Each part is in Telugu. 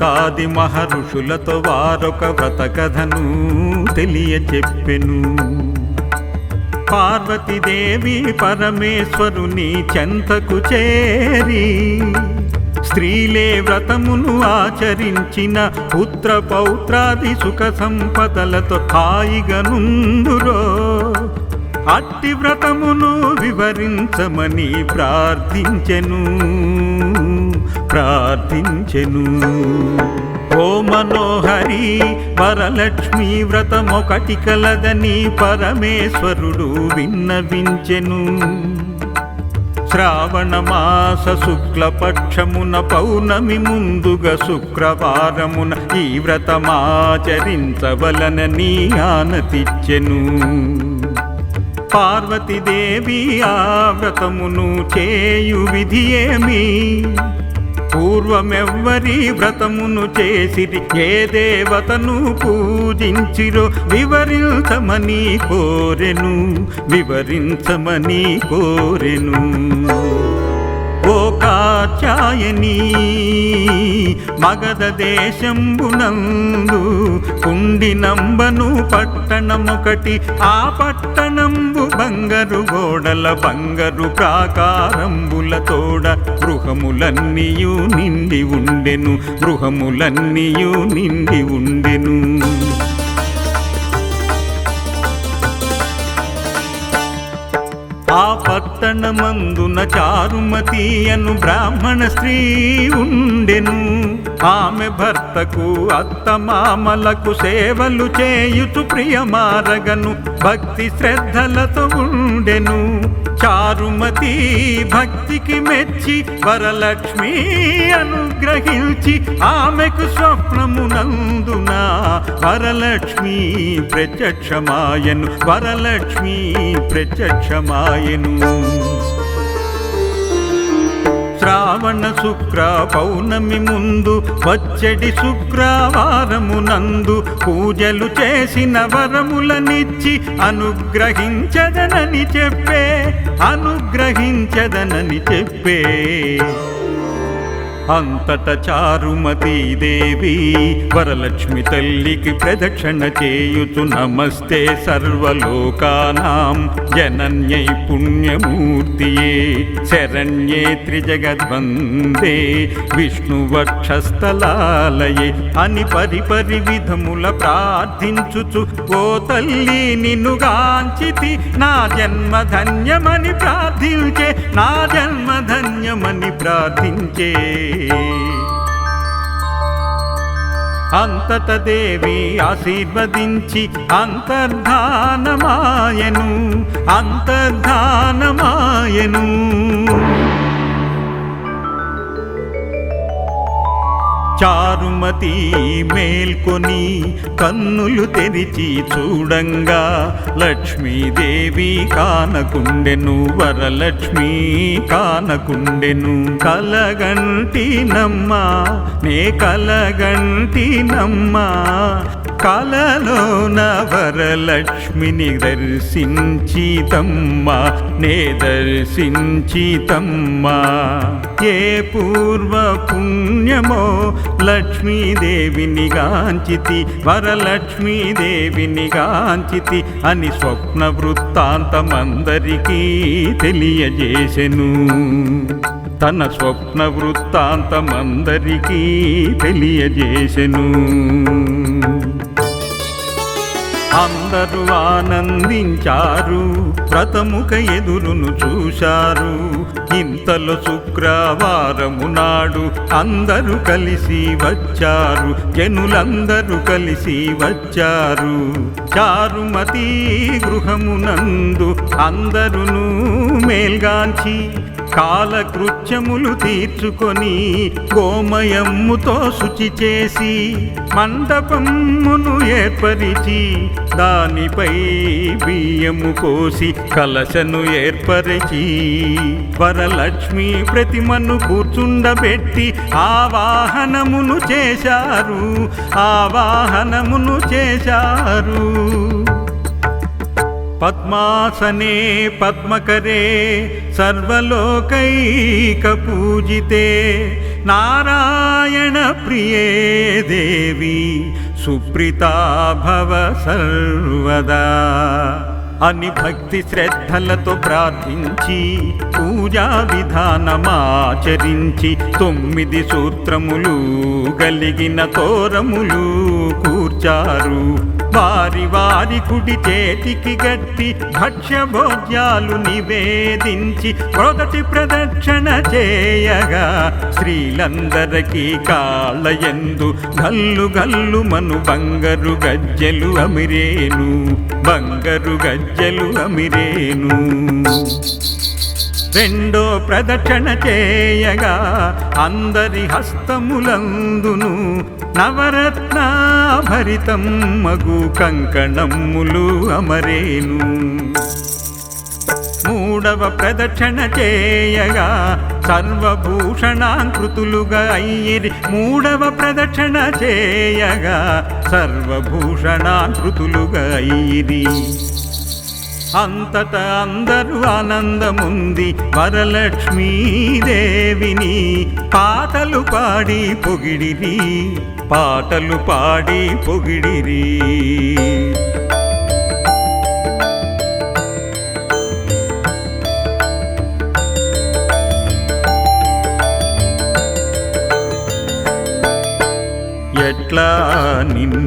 కాది మహర్షులతో వారొక వ్రత కథను తెలియచెప్పెను. పార్వతీదేవి పరమేశ్వరుని చెంతకు చేరి స్త్రీలే వ్రతమును ఆచరించిన పుత్ర పౌత్రాది సుఖ సంపదలతో హాయిగనుందురో అట్టి వ్రతమును వివరించమని ప్రార్థించెను. ప్రార్థించెను. ఓ మనోహరి వరలక్ష్మి వ్రతమొకటి కలదని పరమేశ్వరుడు విన్నవించెను. శ్రావణ మాస శుక్లపక్షమున పౌర్ణమి ముందుగా శుక్రవారమున ఈ వ్రతమాచరించవలనని ఆనతిచ్చెను. పార్వతీదేవి ఆ వ్రతమును చేయు విధి ఏమీ? పూర్వమెవ్వరి వ్రతమును చేసిరి ఏ దేవతను పూజించిరో వివరించమని కోరెను వివరించమని కోరెను. ఓ కాచాయని మగధ దేశంబునందు కుండి నంబను పట్టణమొకటి ఆ పట్టణం బంగరు గోడల బంగరు ప్రాకారంబుల తోడ గృహములన్నీయు నిండి ఉండెను గృహములన్నీయు నిండి ఉండెను. ఆ పట్టణమందున చారుమతి అను బ్రాహ్మణ స్త్రీ ఉండెను. ఆమె భర్తకు అత్తమామలకు సేవలు చేయుచు ప్రియమారగను. భక్తి శ్రద్ధలతో ఉండెను. చారుమతి భక్తికి మెచ్చి వరలక్ష్మి అనుగ్రహించి ఆమెకు స్వప్నమునందున వరలక్ష్మి ప్రత్యక్షమాయను వరలక్ష్మి ప్రత్యక్షమాయను. శ్రావణ శుక్ర పౌర్ణమి ముందు వచ్చడి శుక్రవారమునందు పూజలు చేసిన వరములనిచ్చి అనుగ్రహించదనని చెప్పే అనుగ్రహించదనని చెప్పే. అంతట చారుమతి దేవి వరలక్ష్మి తల్లికి ప్రదక్షిణ చేయుచు నమస్తే సర్వలోకానాం జనన్యై పుణ్యమూర్తియే. శరణ్యే త్రిజగద్వందే. విష్ణువక్షస్థలాలయే అని పరిపరి విధముల ప్రార్థించుచు ఓ తల్లి నిన్నుగాంచితి నా జన్మ ధన్యమని ప్రార్థించే నా జన్మ ధన్యమని ప్రార్థించే. అంతట దేవి ఆశీర్వదించి అంతర్ధానమాయను అంతర్ధానమాయను. చారుమతి మేల్కొని కన్నులు తెరిచి చూడంగా లక్ష్మీదేవి కానకుండెను వరలక్ష్మి కానకుండెను. కలగంటి నమ్మ నే కలగంటి కలలో నవరలక్ష్మిని వరలక్ష్మిని నే దర్శించితమ్మ ఏ పూర్వ పుణ్యమో లక్ష్మీదేవిని గాంచితి వరలక్ష్మీదేవిని గాంచితి అని స్వప్న వృత్తాంతమందరికీ తెలియజేసెను. తన స్వప్న వృత్తాంతమందరికీ తెలియజేసెను. అందరూ ఆనందించారు వ్రతముఖ ఎదురును చూశారు. ఇంతలో శుక్రవారము నాడు అందరూ కలిసి వచ్చారు జనులందరూ కలిసి వచ్చారు. చారుమతి గృహమునందు అందరును మేల్గాంచి కాలకృత్యములు తీర్చుకొని గోమయమ్ముతో శుచి చేసి మండపమ్మును ఏర్పరిచి దానిపై బియ్యము పోసి కలశను ఏర్పరిచి వరలక్ష్మి ప్రతిమను కూర్చుండబెట్టి ఆవాహనమును చేశారు ఆవాహనమును చేశారు. పద్మాసనే పద్మకరే సర్వలోకైక పూజితే నారాయణ ప్రియే దేవి సుప్రీతా భవ సర్వదా. అని భక్తి శ్రద్ధలతో ప్రార్థించి పూజా విధానమాచరించి తొమ్మిది సూత్రములు కలిగిన తోరములు కూర్చారు. వారి వారి కుడి చేతికి గట్టి భక్ష్య భోజ్యాలు నివేదించి మొదటి ప్రదక్షిణ చేయగా స్త్రీలందరికీ కాళ్ళయందు గల్లు గల్లు మను బంగరు గజ్జెలు అమిరేను. గజ్జె గజ్జెలు అమిరేను రెండో ప్రదక్షణ చేయగా అందరి హస్తములందును నవరత్నాభరితం మగు కంకణములు అమరేను. మూడవ ప్రదక్షణ చేయగా సర్వభూషణాంకృతులుగా అయ్యిరి. మూడవ ప్రదక్షణ చేయగా సర్వభూషణాంకృతులుగా అయ్యిరి. అంతట అందరూ ఆనందముంది. వరలక్ష్మీదేవిని పాటలు పాడి పొగిడిరి పాటలు పాడి పొగిడిరి. ఎట్లా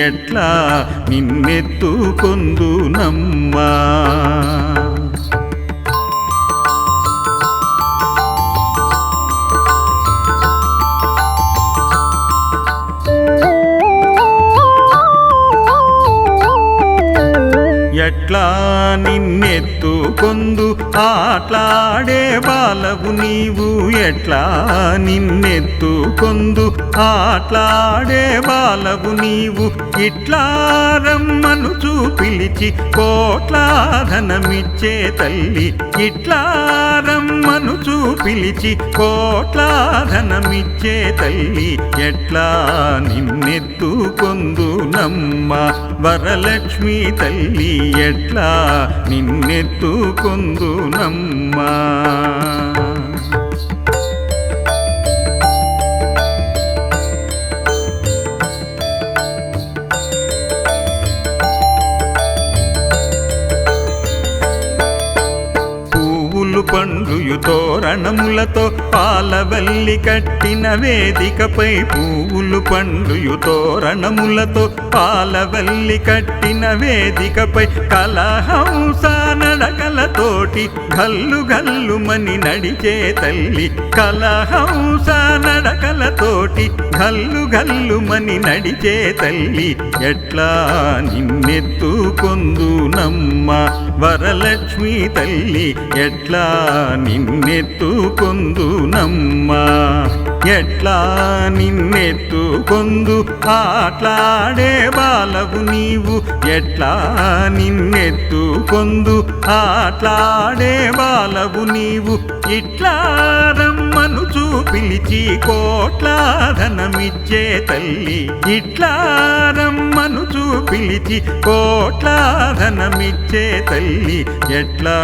ఎట్లా నిన్నెత్తుకొందు ఎట్లా నిన్నెత్తుకొందు ఆట్లాడే బాలవు నీవు ఎట్లా నిన్నెత్తుకొందు ఆట్లాడే బాలవు నీవు ఇట్లా రమ్మను పిలిచి కోట్లాధనమిచ్చే తల్లి ఇట్లా రమ్మను పిలిచి కోట్లాధనమిచ్చే తల్లి ఎట్లా నిన్నెత్తుకొందు నమ్మ వరలక్ష్మి తల్లి ఎట్లా నిన్నెత్తుకొందు పూలు పువ్వులు పండ్లు తోరణములతో పాలవల్లి కట్టిన వేదికపై పూలు పండ్లు తోరణములతో పాలవల్లి కట్టిన వేదికపై కలహంస నడక గల్లు గల్లు మని నడిచే తల్లి. కలహంస నడకలతోటి గల్లు గల్లు మని నడిచే తల్లి. ఎట్లా నిన్నెత్తుకొందు నమ్మ వరలక్ష్మి తల్లి. ఎట్లా నిన్నెత్తుకొందు నమ్మ ఎట్లా నిన్నెత్తుకొందు? ఆట్లాడే బాలవు నీవు. ఎట్లా నిన్నెత్తుకొందు? ఆట్లాడే బాలవు నీవు. ఇట్లా రమ్మ పిలిచి కోట్లాధనమిచ్చే తల్లి ఇట్లా రమ్మను పిలిచి కోట్లాధనమిచ్చే తల్లి ఎట్లా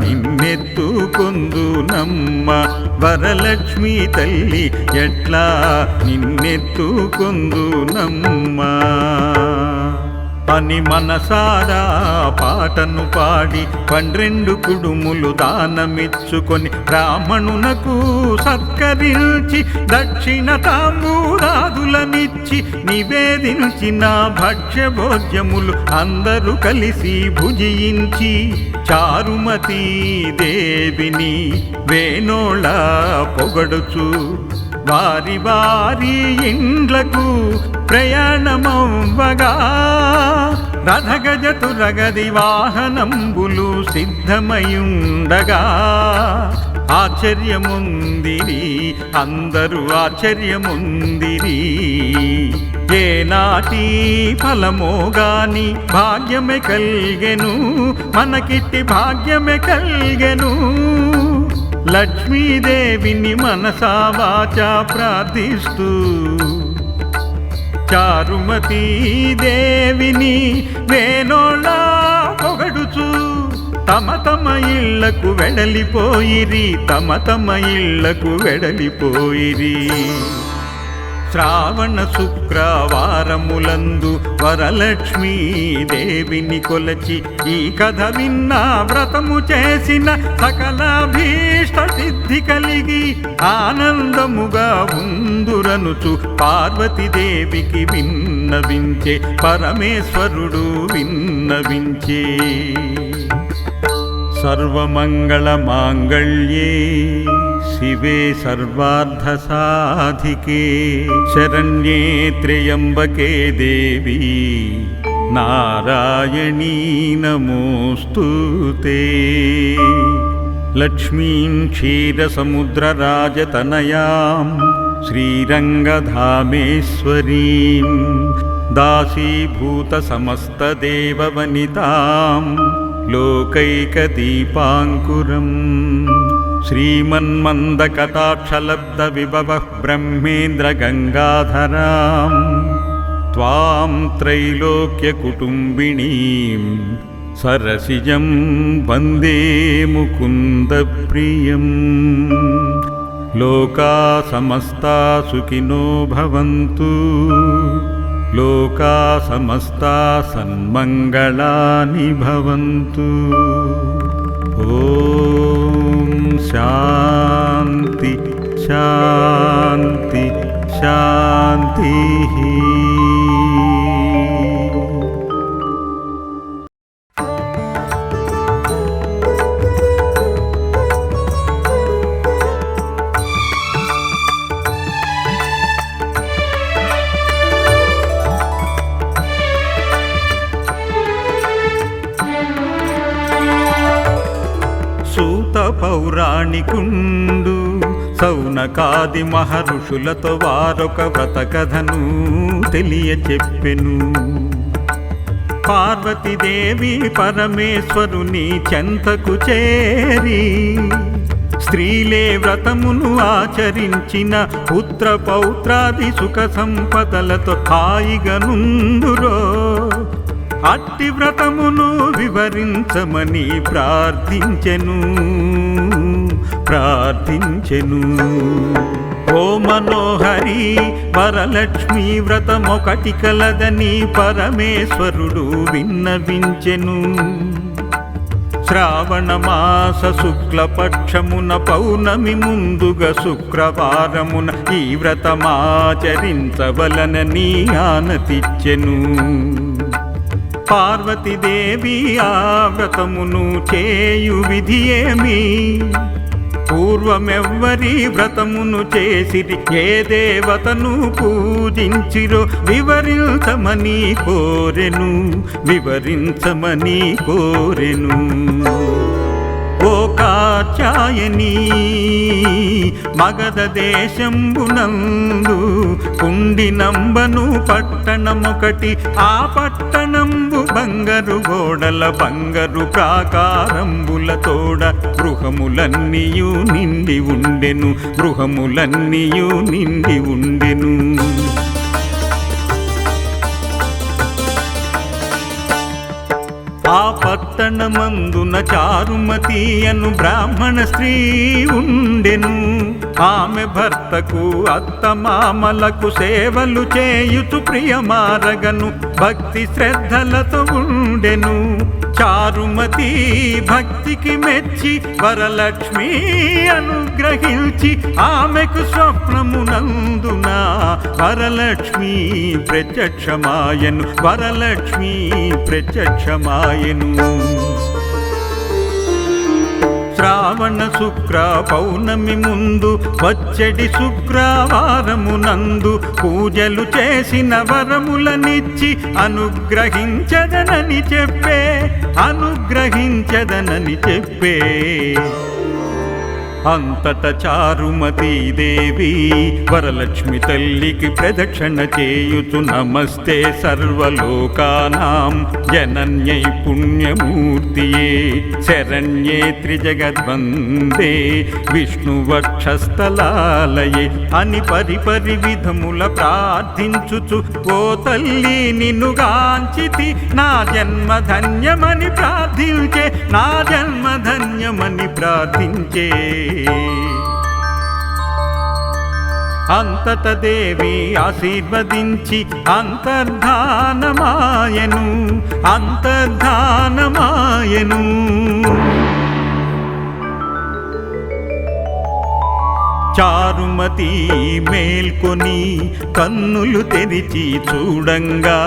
నిన్నెత్తుకొందు నమ్మ వరలక్ష్మి తల్లి ఎట్లా నిన్నెత్తుకొందు దాని మనసారా పాటను పాడి పన్నెండు కుడుములు దానమిచ్చుకొని బ్రాహ్మణునకు సత్కరించి దక్షిణ తాంబూరాదులనిచ్చి నివేదించిన భక్ష్య భోజ్యములు అందరూ కలిసి భుజించి చారుమతి దేవిని వేణోళ పొగడుచు వారి వారి ఇండ్లకు ప్రయాణమవ్వగా. రథగజతురగది వాహనంబులు సిద్ధమయుండగా. ఆశ్చర్యముందిరి అందరూ ఆశ్చర్యముందిరి. ఏనాటి ఫలమో గాని భాగ్యమే కల్గెను మనకిట్టి భాగ్యమే కల్గెను. లక్ష్మీదేవిని మనసా వాచా ప్రార్థిస్తూ చారుమతీ దేవిని వేణోళా పొగడుచు తమ తమ ఇళ్ళకు వెడలిపోయిరి తమ తమ ఇళ్ళకు వెడలిపోయిరి. శ్రావణ శుక్రవారములందు వరలక్ష్మీ దేవిని కొలచి ఈ కథ విన్న వ్రతము చేసిన సకలాభీష్ట సిద్ధి కలిగి ఆనందముగా ఉందురనుచు పార్వతీదేవికి విన్నవించే పరమేశ్వరుడు విన్నవించే. सर्वमङ्गलमाङ्गल्ये शिवे सर्वार्धसाधिके शरण्ये त्र्यम्बके देवी नारायणी नमोऽस्तु ते। लक्ष्मीं क्षीरसमुद्रराजतनयां श्रीरङ्गधामेश्वरीं दासीभूतसमस्तदेववनिताम् लोकैकदीपाङ्कुरम् श्रीमन्मन्दकटाक्षलब्धविभवः ब्रह्मेन्द्रगङ्गाधराम् त्वां त्रैलोक्यकुटुम्बिणीं सरसिजं वन्दे मुकुन्दप्रियम् लोका समस्ता सुखिनो भवन्तु लोका समस्ता सन्मङ्गलानि भवन्तु ॐ शान्ति शान्ति शान्तिः పౌరాణికుండు సౌనకాది మహర్షులతో వారొక వ్రత కథను తెలియచెప్పెను. పార్వతీదేవి పరమేశ్వరుని చెంతకు చేరి స్త్రీలే వ్రతమును ఆచరించిన పుత్ర పౌత్రాది సుఖ సంపదలతో హాయిగా నుందురో అట్టి వ్రతమును వివరించమని ప్రార్థించెను. ప్రార్థించెను. ఓ మనోహరి వరలక్ష్మి వ్రతమొకటి కలదని పరమేశ్వరుడు విన్నవించెను. శ్రావణ మాస శుక్లపక్షమున పౌర్ణమి ముందుగా శుక్రవారమున ఈ వ్రతమాచరించవలనని ఆనతిచ్చెను. పార్వతీదేవి ఆ వ్రతమును చేయు విధి ఏమీ? పూర్వమెవ్వరి వ్రతమును చేసిరి ఏ దేవతను పూజించిరో వివరించమని కోరెను వివరించమని కోరెను. ఓ మగధ దేశంబునందు కుండినంబను పట్టణమొకటి ఆ పట్టణంబు బంగరు గోడల బంగరు ప్రాకారంబుల తోడ గృహములన్నీయు నిండి ఉండెను గృహములన్నీయు నిండి ఉండెను. పట్టణమందున చారుమతీయను బ్రాహ్మణ స్త్రీ ఉండెను. ఆమె భర్తకు అత్తమామలకు సేవలు చేయుచు ప్రియమారగను. భక్తి శ్రద్ధలతో ఉండెను. చారుమతి భక్తికి మెచ్చి వరలక్ష్మి అనుగ్రహించి ఆమెకు స్వప్నమునందున వరలక్ష్మి ప్రత్యక్షమాయను. వరలక్ష్మి ప్రత్యక్షమాయను. శ్రావణ శుక్ర పౌర్ణమి ముందు వచ్చడి శుక్రవారము నందు పూజలు చేసిన వరములనిచ్చి అనుగ్రహించదనని చెప్పే అనుగ్రహించదనని చెప్పే. అంతట చారుమతీ దేవి వరలక్ష్మి తల్లికి ప్రదక్షిణ చేయుచు నమస్తే సర్వలోకానాం జనన్యై పుణ్యమూర్తియే. శరణ్యే త్రిజగద్వందే. విష్ణువక్షస్థలాలయే. అని పరిపరి విధముల ప్రార్థించుచు ఓ తల్లి నిన్నుగాంచితి నా జన్మ ధన్యమని ప్రార్థించే నా జన్మ ధన్యమని ప్రార్థించే. అంతట దేవి ఆశీర్వదించి అంతర్ధానమాయను అంతర్ధానమాయను. చారుమతి మేల్కొని కన్నులు తెరిచి చూడంగా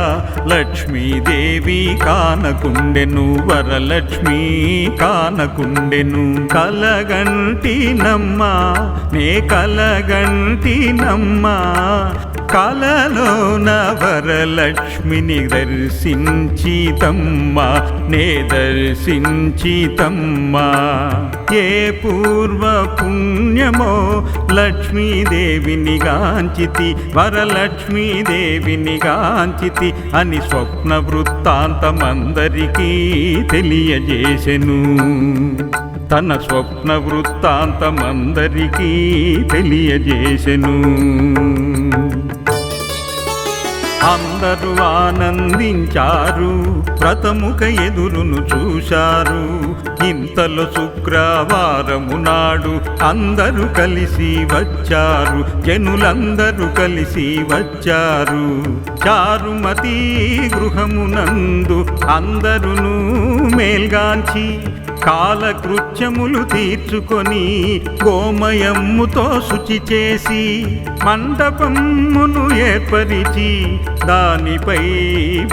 లక్ష్మీదేవి కానకుండెను వరలక్ష్మి కానకుండెను. కలగంటినమ్మా నే కలగంటినమ్మా కలలోన వరలక్ష్మిని దర్శించితమ్మా నే దర్శించితమ్మా ఏ పూర్వ పుణ్యమో లక్ష్మీదేవిని గాంచితి వరలక్ష్మీదేవిని గాంచితి అని స్వప్న వృత్తాంతమందరికీ తెలియజేసెను. తన స్వప్న వృత్తాంతమందరికీ తెలియజేసెను. అందరూ ఆనందించారు ప్రతముఖ ఎదురును చూశారు. ఇంతలో శుక్రవారము నాడు అందరూ కలిసి వచ్చారు జనులందరూ కలిసి వచ్చారు. చారుమతి గృహమునందు అందరును మేల్గాంచి కాలకృత్యములు తీర్చుకొని గోమయమ్ముతో శుచి చేసి మండపమ్మును ఏర్పరిచి దానిపై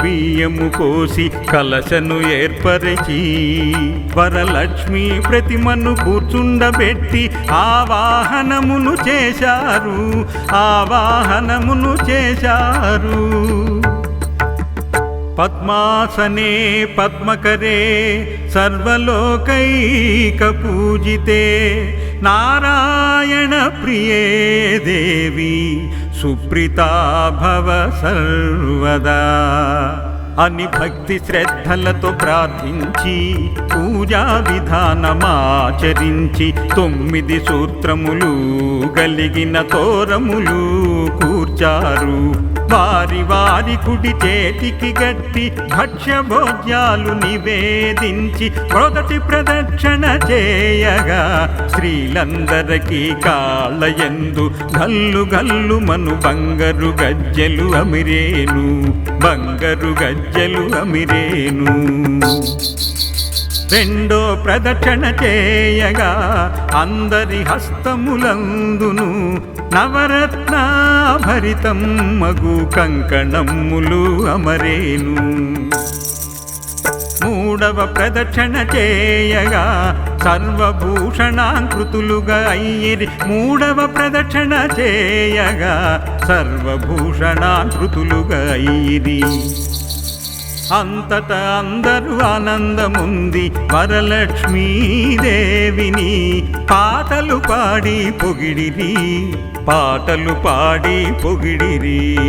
బియ్యము కోసి కలశను ఏర్పరిచి వరలక్ష్మి ప్రతిమను కూర్చుండబెట్టి ఆవాహనమును చేశారు ఆవాహనమును చేశారు. పద్మాసనే పద్మకరే సర్వలోకైకపూజితే. నారాయణ ప్రియే దేవి సుప్రీతా భవ సర్వదా. అని భక్తి శ్రద్ధలతో ప్రార్థించి పూజా విధానమాచరించి తొమ్మిది సూత్రములు కలిగిన తోరములు కూర్చారు. వారి వారి కుడి చేతికి గట్టి భక్ష్య నివేదించి మొదటి ప్రదక్షిణ చేయగా స్త్రీలందరికీ కాళ్ళయందు గల్లు గల్లు మను బంగరు గజ్జెలు అమిరేను బంగరు గజ్జెలు అమిరేను. రెండో ప్రదక్షిణ చేయగా అందరి హస్తములందును నవరత్నాభరితం మగు కంకణమ్ములు అమరేను. మూడవ ప్రదక్షిణ చేయగా సర్వభూషణాంకృతులుగా అయ్యిరి. మూడవ ప్రదక్షిణ చేయగా సర్వభూషణాంకృతులుగా అయ్యిరి. అంతట అందరూ ఆనందముంది. వరలక్ష్మీదేవిని పాటలు పాడి పొగిడిరి పాటలు పాడి పొగిడిరి.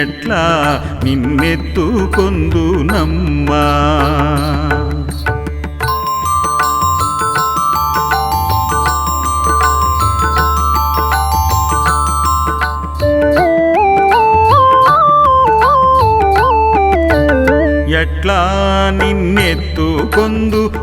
ఎట్లా నిన్నెత్తుకొందు నమ్మా ఎట్లా నిన్నెత్తుకొందు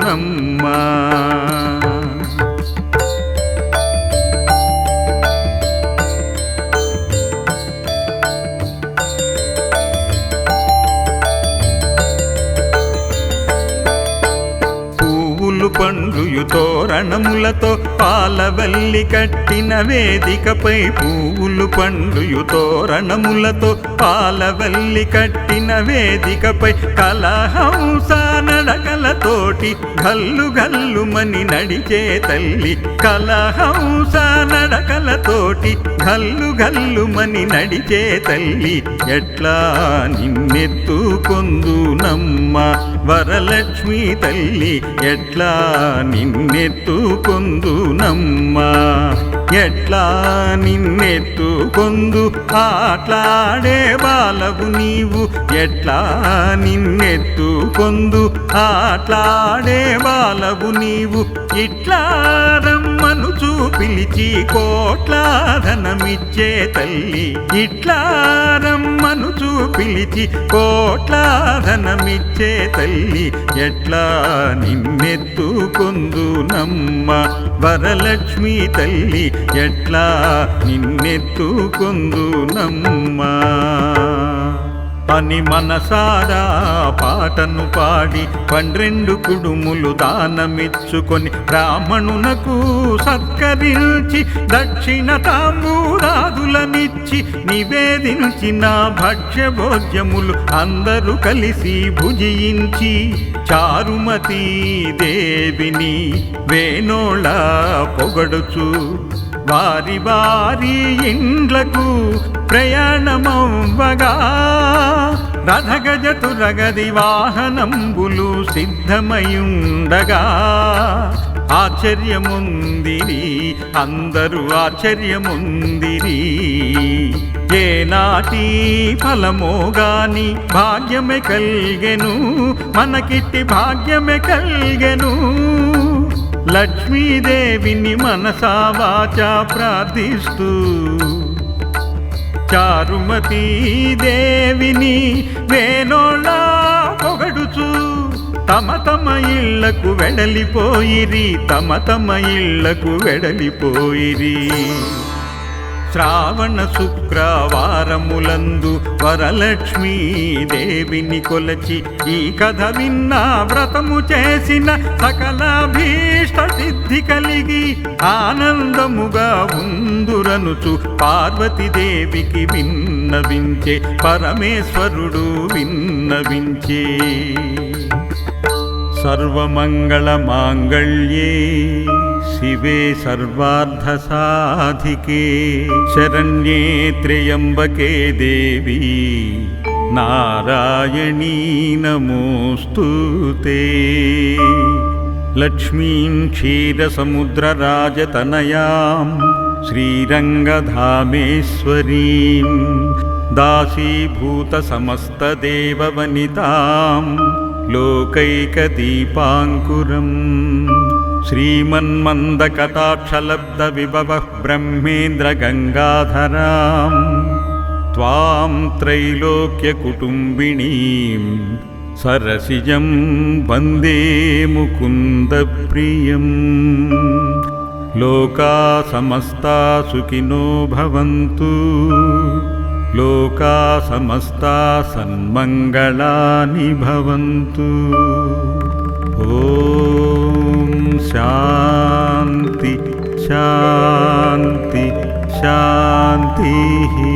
నమ్మా తోరణములతో పాలవల్లి కట్టిన వేదికపై పూలు పండుయు. తోరణములతో పాలవల్లి కట్టిన వేదికపై కలహంస నడకలతోటి గల్లు గల్లుమని నడిచే తల్లి. కలహంస నడకలతోటి గల్లు గల్లుమని నడిచే తల్లి. ఎట్లా నిన్నెత్తుకొందు నమ్మ వరలక్ష్మి తల్లి. ఎట్లా నిన్నెత్తుకొందు నమ్మ ఎట్లా నిన్నెత్తుకొందు ఆట్లాడే బాలవు నీవు. ఎట్లా నిన్నెత్తుకొందు ఆట్లాడే బాలవు నీవు. ఇట్లా రమ్మను చూపిలిచి కోట్లాధనమిచ్చే తల్లి ఇట్లా రమ్మను చూపిలిచి కోట్లాధనమిచ్చే తల్లి ఎట్లా నిన్నెత్తుకొందు నమ్మ వరలక్ష్మి తల్లి ఎట్లా నిన్నెత్తుకొందు నమ్మా అని మనసారా పాటను పాడి పన్నెండు కుడుములు దానమిచ్చుకొని బ్రాహ్మణునకు సత్కరించి దక్షిణ తాంబూరాదులనిచ్చి నివేదించిన భక్ష్య భోజ్యములు అందరూ కలిసి భుజించి చారుమతి దేవిని వేణోళ పొగడుచు వారి వారి ఇండ్లకు ప్రయాణమవ్వగా. రథగజతురగది వాహనంబులు సిద్ధమయుండగా. ఆశ్చర్యముందిరి అందరూ ఆశ్చర్యముందిరి. ఏనాటి ఫలమో గాని భాగ్యమే కల్గెను మనకిట్టి భాగ్యమే కల్గెను. లక్ష్మీదేవిని మనసా వాచా ప్రార్థిస్తూ. చారుమతీ దేవిని వేణోళ్ళ పొగడుచు. తమ తమ ఇళ్ళకు వెడలిపోయిరి తమ తమ ఇళ్ళకు వెడలిపోయిరి. శ్రావణ శుక్రవారములందు వరలక్ష్మీ దేవిని కొలచి ఈ కథ విన్న వ్రతము చేసిన సకల తృప్తి కలిగి ఆనందముగా ఉందురనుచు పార్వతీదేవికి విన్నవించే పరమేశ్వరుడు విన్నవించే सर्वमङ्गलमाङ्गल्ये शिवे सर्वार्धसाधिके शरण्ये त्र्यम्बके देवी नारायणी नमोऽस्तु ते लक्ष्मीं क्षीरसमुद्रराजतनयां श्रीरङ्गधामेश्वरीं दासीभूतसमस्तदेववनितां लोकैकदीपाङ्कुरम् श्रीमन्मन्दकटाक्षलब्धविभवः ब्रह्मेन्द्रगङ्गाधरां त्वां त्रैलोक्यकुटुम्बिणीम् सरसिजं वन्दे मुकुन्दप्रियम्। लोका समस्ता सुखिनो भवन्तु। लोका समस्ता सन्मङ्गलानि भवन्तु। ॐ शान्ति शान्ति शान्तिः।